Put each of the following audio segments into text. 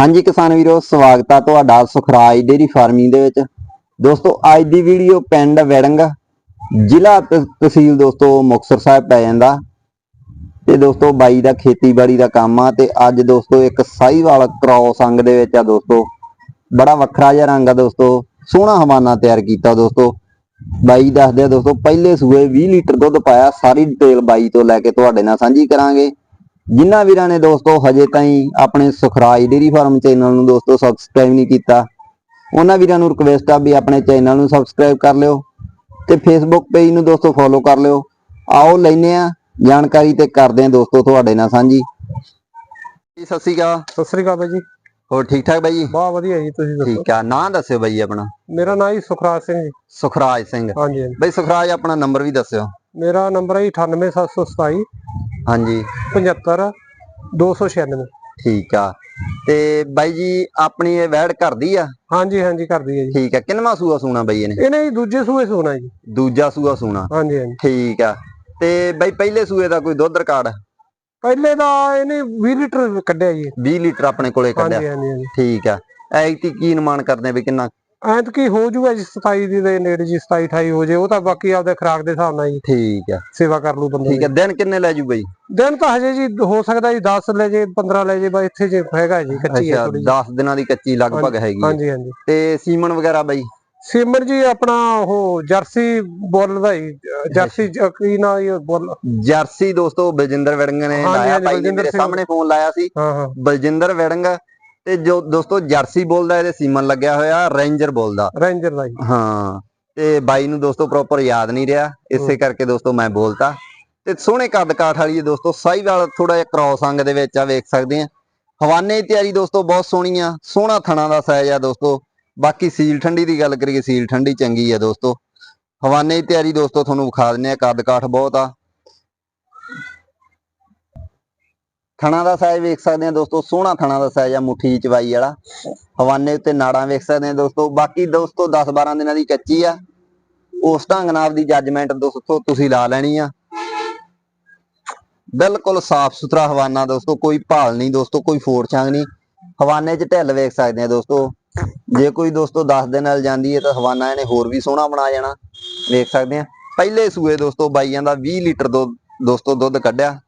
ਹਾਂਜੀ ਕਿਸਾਨ ਵੀਰੋ, ਸਵਾਗਤ ਆ ਤੁਹਾਡਾ ਸੁਖਰਾਜ ਡੇਰੀ ਫਾਰਮਿੰਗ ਦੇ ਵਿੱਚ। ਦੋਸਤੋ, ਅੱਜ ਦੀ ਵੀਡੀਓ ਪਿੰਡ ਵੜੰਗ, ਜ਼ਿਲ੍ਹਾ ਤ- ਤਹਿਸੀਲ ਦੋਸਤੋ ਮੁਕਤਸਰ ਸਾਹਿਬ ਪੈ ਜਾਂਦਾ। ਤੇ ਦੋਸਤੋ, ਬਾਈ ਦਾ ਖੇਤੀਬਾੜੀ ਦਾ ਕੰਮ ਆ ਤੇ ਅੱਜ ਦੋਸਤੋ ਇੱਕ ਸਾਹੀਵਾਲ ਕ੍ਰੋਸ ਅੰਗ ਦੇ ਵਿੱਚ ਆ ਦੋਸਤੋ। ਬੜਾ ਵੱਖਰਾ ਜਿਹਾ ਰੰਗ ਆ ਦੋਸਤੋ। ਸੋਹਣਾ ਹਵਾਨਾ ਤਿਆਰ ਕੀਤਾ ਦੋਸਤੋ। ਬਾਈ ਦੱਸਦੇ ਆ ਦੋਸਤੋ, ਪਹਿਲੇ ਸੂਏ 20 ਲੀਟਰ ਦੁੱਧ ਪਾਇਆ, ਸਾਰੀ ਡਿਟੇਲ ਬਾਈ ਤੋਂ ਲੈ ਕੇ ਤੁਹਾਡੇ ਨਾਲ ਸਾਂਝੀ ਕਰਾਂਗੇ। ਜਿਨ੍ਹਾਂ ਵੀਰਾਂ ਨੇ ਦੋਸਤੋ ਹਜੇ ਤਾਈਂ ਆਪਣੇ ਸੁਖਰਾਜ ਡੇਰੀ ਫਾਰਮ ਚੈਨਲ ਨੂੰ ਦੋਸਤੋ ਸਬਸਕ੍ਰਾਈਬ ਨਹੀਂ ਕੀਤਾ ਉਹਨਾਂ ਵੀਰਾਂ ਨੂੰ ਰਿਕਵੈਸਟ ਆ ਵੀ ਆਪਣੇ ਚੈਨਲ ਨੂੰ ਸਬਸਕ੍ਰਾਈਬ ਕਰ ਲਿਓ ਤੇ ਫੇਸਬੁੱਕ ਪੇਜ ਨੂੰ ਦੋਸਤੋ ਫੋਲੋ ਕਰ ਲਿਓ। ਆਓ ਲੈਨੇ ਆ ਜਾਣਕਾਰੀ ਤੇ ਕਰਦੇ ਆ ਦੋਸਤੋ ਤੁਹਾਡੇ ਨਾਲ ਸਾਂਝੀ। ਜੀ, ਸਤਿ ਸ਼੍ਰੀ ਅਕਾਲ। ਸਤਿ ਸ੍ਰੀ ਅਕਾਲ ਬਾਈ ਜੀ। ਹੋਰ ਠੀਕ ਠਾਕ ਬਾਈ ਜੀ? ਬਹੁਤ ਵਧੀਆ ਜੀ ਤੁਸੀਂ ਦੱਸੋ? ਠੀਕ ਆ ਨਾਂ ਦੱਸਿਓ ਬਾਈ ਆਪਣਾ। ਮੇਰਾ ਨਾਮ ਜੀ ਸੁਖਰਾਜ ਸਿੰਘ ਜੀ। ਸੁਖਰਾਜ ਸਿੰਘ। ਹਾਂਜੀ ਬਾਈ ਸੁਖਰਾਜ ਆਪਣਾ ਨੰਬਰ ਵੀ ਦੱਸਿਓ। ਮੇਰਾ ਨੰਬਰ ਹੈ ਜੀ 98727 ਹਾਂਜੀ। 75 296 ਠੀਕ ਆ। ਤੇ ਬਾਈ ਜੀ ਆਪਣੀ ਇਹ ਵੈੜ ਘਰ ਦੀ ਆ? ਹਾਂਜੀ ਹਾਂਜੀ ਕਰਦੀ ਹੈ ਜੀ। ਠੀਕ ਆ। ਕਿੰਨਵਾਂ ਸੂਆ ਸੂਣਾ ਬਾਈ ਇਹਨੇ? ਇਹਨੇ ਜੀ ਦੂਜੇ ਸੂਏ ਸੋਣਾ ਜੀ। ਦੂਜਾ ਸੂਆ ਸੂਣਾ। ਹਾਂਜੀ ਹਾਂਜੀ। ਠੀਕ ਆ। ਤੇ ਬਾਈ ਪਹਿਲੇ ਸੂਏ ਦਾ ਕੋਈ ਦੁੱਧ ਰਿਕਾਰਡ? ਪਹਿਲੇ ਦਾ ਇਹਨੇ 20 ਲੀਟਰ ਕੱਢਿਆ ਜੀ। 20 ਲੀਟਰ ਆਪਣੇ ਕੋਲੇ ਕੱਢਿਆ। ਹਾਂਜੀ ਹਾਂਜੀ ਠੀਕ ਆ। ਐਤੀ ਕੀ ਨਿਮਾਣ ਕਰਦੇ ਆ ਵੀ ਕਿੰਨਾ ਐਂ ਤਾਂ ਕੀ ਹੋ ਜੂਗਾ ਜੀ 27 ਦੀ ਦੇ ਨੇੜੇ ਜੀ 27 28 ਹੋ ਜੇ ਉਹ ਤਾਂ ਬਾਕੀ ਆਪਦੇ ਖਰਾਕ ਦੇ ਹਿਸਾਬ ਨਾਲ ਜੀ ਠੀਕ ਆ। ਸੇਵਾ ਕਰ ਲੂ ਬੰਦਾ ਠੀਕ ਆ ਦਿਨ ਕਿੰਨੇ ਲੈ ਜੂ? ਬਾਈ ਦਿਨ ਤਾਂ ਹਜੇ ਜੀ ਹੋ ਸਕਦਾ ਜੀ 10 ਲੈ ਜੇ 15 ਲੈ ਜੇ ਬਸ ਇੱਥੇ ਜੇ ਹੈਗਾ ਜੀ ਕੱਚੀ ਹੈ ਥੋੜੀ 10 ਦਿਨਾਂ ਦੀ ਕੱਚੀ ਲਗਭਗ ਹੈਗੀ। ਹਾਂਜੀ ਹਾਂਜੀ। ਤੇ ਸੀਮਨ ਵਗੈਰਾ ਬਾਈ? ਸਿਮਰ ਜੀ ਆਪਣਾ ਉਹ ਜਰਸੀ ਬੋਲ ਦਾ ਹੀ ਜਰਸੀ ਕੀ ਨਾ ਇਹ ਬੋਲ? ਜਰਸੀ ਦੋਸਤੋ ਬਲਜਿੰਦਰ ਵੜੰਗ ਨੇ ਲਾਇਆ ਭਾਈ ਮੇਰੇ। ਸਾਹਮਣੇ ਫੋਨ ਲਾਇਆ ਸੀ। ਹਾਂ ਹਾਂ। ਬਲਜਿੰਦਰ ਵੜੰਗ ਤੇ ਜੋ ਦੋਸਤੋ ਜਰਸੀ ਬੋਲਦਾ ਇਹਦੇ ਸੀਮਨ ਲੱਗਿਆ ਹੋਇਆ ਰੇਂਜਰ ਬੋਲਦਾ। ਰੇਂਜਰ ਦਾ ਜੀ ਹਾਂ ਤੇ ਬਾਈ ਨੂੰ ਦੋਸਤੋ ਪ੍ਰੋਪਰ ਯਾਦ ਨਹੀਂ ਰਿਹਾ ਇਸੇ ਕਰਕੇ ਦੋਸਤੋ ਮੈਂ ਬੋਲਤਾ। ਤੇ ਸੋਹਣੇ ਕੱਦ ਕਾਠ ਵਾਲੀ ਹੈ ਦੋਸਤੋ ਸਾਈਵਾਲ ਥੋੜਾ ਜਿਹਾ ਕ੍ਰੋਸ ਅੰਗ ਦੇ ਵਿੱਚ ਆ ਵੇਖ ਸਕਦੇ ਆ। ਹਵਾਨੇ ਦੀ ਤਿਆਰੀ ਦੋਸਤੋ ਬਹੁਤ ਸੋਹਣੀ ਆ ਸੋਹਣਾ ਥਣਾ ਦਾ ਸਾਈਜ਼ ਆ ਦੋਸਤੋ। ਬਾਕੀ ਸੀਲ ਠੰਡੀ ਦੀ ਗੱਲ ਕਰੀਏ ਸੀਲ ਠੰਡੀ ਚੰਗੀ ਆ ਦੋਸਤੋ। ਹਵਾਨੇ ਦੀ ਤਿਆਰੀ ਦੋਸਤੋ ਤੁਹਾਨੂੰ ਵਿਖਾ ਦਿੰਨੇ ਆ ਕੱਦ ਕਾਠ ਬਹੁਤ ਆ। ਥਣਾ ਦਾ ਸਾਈਜ਼ ਵੇਖ ਸਕਦੇ ਆ ਦੋਸਤੋ, ਸੋਹਣਾ ਥਣਾ ਦਾ ਸਾਈਜ਼ ਆ, ਮੁੱਠੀ ਚਵਾਈ ਵਾਲਾ। ਹਵਾਨੇ ਉੱਤੇ ਨਾੜਾਂ ਵੇਖ ਸਕਦੇ ਆ ਦੋਸਤੋ। ਬਾਕੀ ਦੋਸਤੋ 10 12 ਦਿਨਾਂ ਦੀ ਕੱਚੀ ਆ। ਉਸ ਢੰਗ ਨਾਲ ਦੀ ਜੱਜਮੈਂਟ ਦੋਸਤੋ, ਤੁਸੀਂ ਲਾ ਲੈਣੀ ਆ। ਬਿਲਕੁਲ ਸਾਫ਼ ਸੁਥਰਾ ਹਵਾਨਾ ਦੋਸਤੋ, ਕੋਈ ਭਾਲ ਨਹੀਂ ਦੋਸਤੋ, ਕੋਈ ਫੋੜ ਛਾਂਗ ਨਹੀਂ। ਹਵਾਨੇ 'ਚ ਢਿੱਲ ਵੇਖ ਸਕਦੇ ਆ ਦੋਸਤੋ। ਜੇ ਕੋਈ ਦੋਸਤੋ 10 ਦਿਨ ਨਾਲ ਜਾਂਦੀ ਹੈ ਤਾਂ ਹਵਾਨਾ ਇਹਨੇ ਹੋਰ ਵੀ ਸੋਹਣਾ ਬਣਾ ਜਾਣਾ। ਵੇਖ ਸਕਦੇ ਆ ਪਹਿਲੇ ਸੂਏ ਦੋਸਤੋ, ਬਾਈਆਂ ਦਾ 20 ਲੀਟਰ ਦੋ ਦੋਸਤੋ ਦੁੱਧ ਕੱਢਿਆ।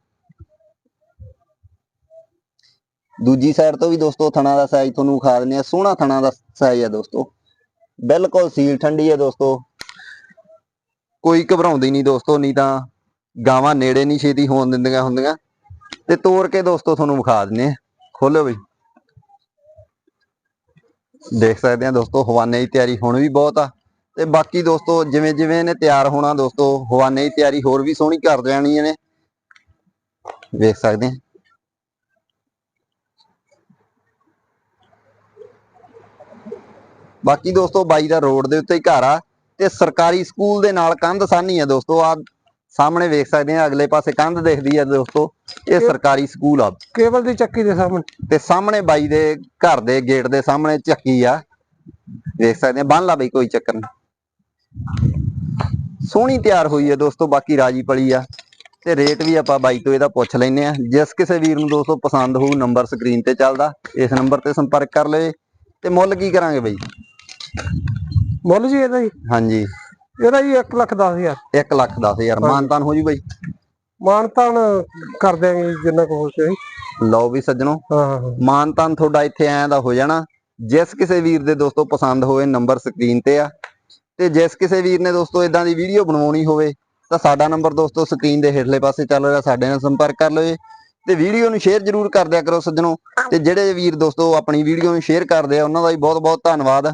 ਦੂਜੀ ਸਾਈਡ ਤੋਂ ਵੀ ਦੋਸਤੋ ਥਣਾ ਦਾ ਸਾਈਜ਼ ਤੁਹਾਨੂੰ ਵਿਖਾ ਦਿੰਦੇ ਆ ਸੋਹਣਾ ਥਣਾ ਦਾ ਸਾਈਜ਼ ਆ ਦੋਸਤੋ। ਬਿਲਕੁਲ ਸੀਲ ਠੰਡੀ ਹੈ ਦੋਸਤੋ। ਕੋਈ ਘਬਰਾਉਂਦੀ ਨਹੀਂ ਦੋਸਤੋ, ਨਹੀਂ ਤਾਂ ਗਾਵਾਂ ਨੇੜੇ ਨਹੀਂ ਛੇਤੀ ਹੋਣ ਦਿੰਦੀਆਂ ਹੁੰਦੀਆਂ। ਤੇ ਤੋੜ ਕੇ ਦੋਸਤੋ ਤੁਹਾਨੂੰ ਵਿਖਾ ਦਿੰਦੇ ਆ ਖੋਲੋ ਬਈ ਦੇਖ ਸਕਦੇ ਆ ਦੋਸਤੋ, ਹਵਾਨੇ ਦੀ ਤਿਆਰੀ ਹੁਣ ਵੀ ਬਹੁਤ ਆ। ਤੇ ਬਾਕੀ ਦੋਸਤੋ, ਜਿਵੇਂ ਜਿਵੇਂ ਇਹਨੇ ਤਿਆਰ ਹੋਣਾ ਦੋਸਤੋ, ਹਵਾਨੇ ਦੀ ਤਿਆਰੀ ਹੋਰ ਵੀ ਸੋਹਣੀ ਕਰ ਦੇਣੀ ਇਹਨੇ। ਵੇਖ ਸਕਦੇ ਆ ਬਾਕੀ ਦੋਸਤੋ ਬਾਈ ਦਾ ਰੋਡ ਦੇ ਉੱਤੇ ਹੀ ਘਰ ਆ ਤੇ ਸਰਕਾਰੀ ਸਕੂਲ ਦੇ ਨਾਲ ਕੰਧ ਸਾਨੀ ਆ ਦੋਸਤੋ ਆ ਸਾਹਮਣੇ ਵੇਖ ਸਕਦੇ ਆ ਅਗਲੇ ਪਾਸੇ ਕੰਧ ਦਿਖਦੀ ਆ ਦੋਸਤੋ ਇਹ ਸਰਕਾਰੀ ਸਕੂਲ ਆ। ਕੇਬਲ ਦੀ ਚੱਕੀ ਦੇ ਸਾਹਮਣੇ? ਤੇ ਸਾਹਮਣੇ ਬਾਈ ਦੇ ਘਰ ਦੇ ਗੇਟ ਦੇ ਸਾਹਮਣੇ ਚੱਕੀ ਆ। ਵੇਖ ਸਕਦੇ ਆ ਬੰਨ ਲਾ ਬਈ ਕੋਈ ਚੱਕਰ ਨਹੀਂ ਸੋਹਣੀ ਤਿਆਰ ਹੋਈ ਹੈ ਦੋਸਤੋ ਬਾਕੀ ਰਾਜੀ ਪਲੀ ਆ। ਤੇ ਰੇਟ ਵੀ ਆਪਾਂ ਬਾਈ ਤੋਂ ਇਹਦਾ ਪੁੱਛ ਲੈਨੇ ਆ। ਜਿਸ ਕਿਸੇ ਵੀਰ ਨੂੰ ਦੋਸਤੋ ਪਸੰਦ ਹੋਊ ਨੰਬਰ ਸਕਰੀਨ ਤੇ ਚੱਲਦਾ। ਇਸ ਨੰਬਰ ਤੇ ਸੰਪਰਕ ਕਰ ਲਵੇ ਤੇ ਮੁੱਲ ਕੀ ਕਰਾਂਗੇ ਬਈ? ਮੁੱਲ ਜੀ ਇਹਦਾ ਜੀ? ਹਾਂਜੀ। ਇਹਦਾ ਜੀ 1 ਲੱਖ 10 ਹਜ਼ਾਰ। 1 ਲੱਖ 10000 ਮਾਨਤਾਨ ਹੋ ਜੂ ਬਈ? ਮਾਨਤਾਨ ਕਰ ਦਿਆਂਗੇ ਜਿੰਨਾ ਕੁ ਹੋ ਸਕੇ। ਲਓ ਵੀ ਸੱਜਣੋ ਹਾਂ ਮਾਨਤਾਨ ਤੁਹਾਡਾ ਇੱਥੇ ਐਂ ਦਾ ਹੋ ਜਾਣਾ। ਜਿਸ ਕਿਸੇ ਵੀਰ ਦੇ ਦੋਸਤੋ ਪਸੰਦ ਹੋਵੇ ਨੰਬਰ ਸਕਰੀਨ ਤੇ ਆ। ਤੇ ਜਿਸ ਕਿਸੇ ਵੀਰ ਨੇ ਦੋਸਤੋ ਇਦਾਂ ਦੀ ਵੀਡੀਓ ਬਣਵਾਉਣੀ ਹੋਵੇ ਤਾਂ ਸਾਡਾ ਨੰਬਰ ਦੋਸਤੋ ਸਕਰੀਨ ਦੇ ਹੇਠਲੇ ਪਾਸੇ ਚੱਲ ਰਿਹਾ। ਸਾਡੇ ਨਾਲ ਸੰਪਰਕ ਕਰ ਲਓ। ਤੇ ਵੀਡੀਓ ਨੂੰ ਸ਼ੇਅਰ ਜ਼ਰੂਰ ਕਰ ਦਿਆ ਕਰੋ ਸੱਜਣੋ। ਤੇ ਜਿਹੜੇ ਵੀਰ ਦੋਸਤੋ ਆਪਣੀ ਵੀਡੀਓ ਨੂੰ ਸ਼ੇਅਰ ਕਰਦੇ ਆ ਉਹਨਾਂ ਦਾ ਵੀ ਬਹੁਤ ਬਹੁਤ ਧੰਨਵਾਦ।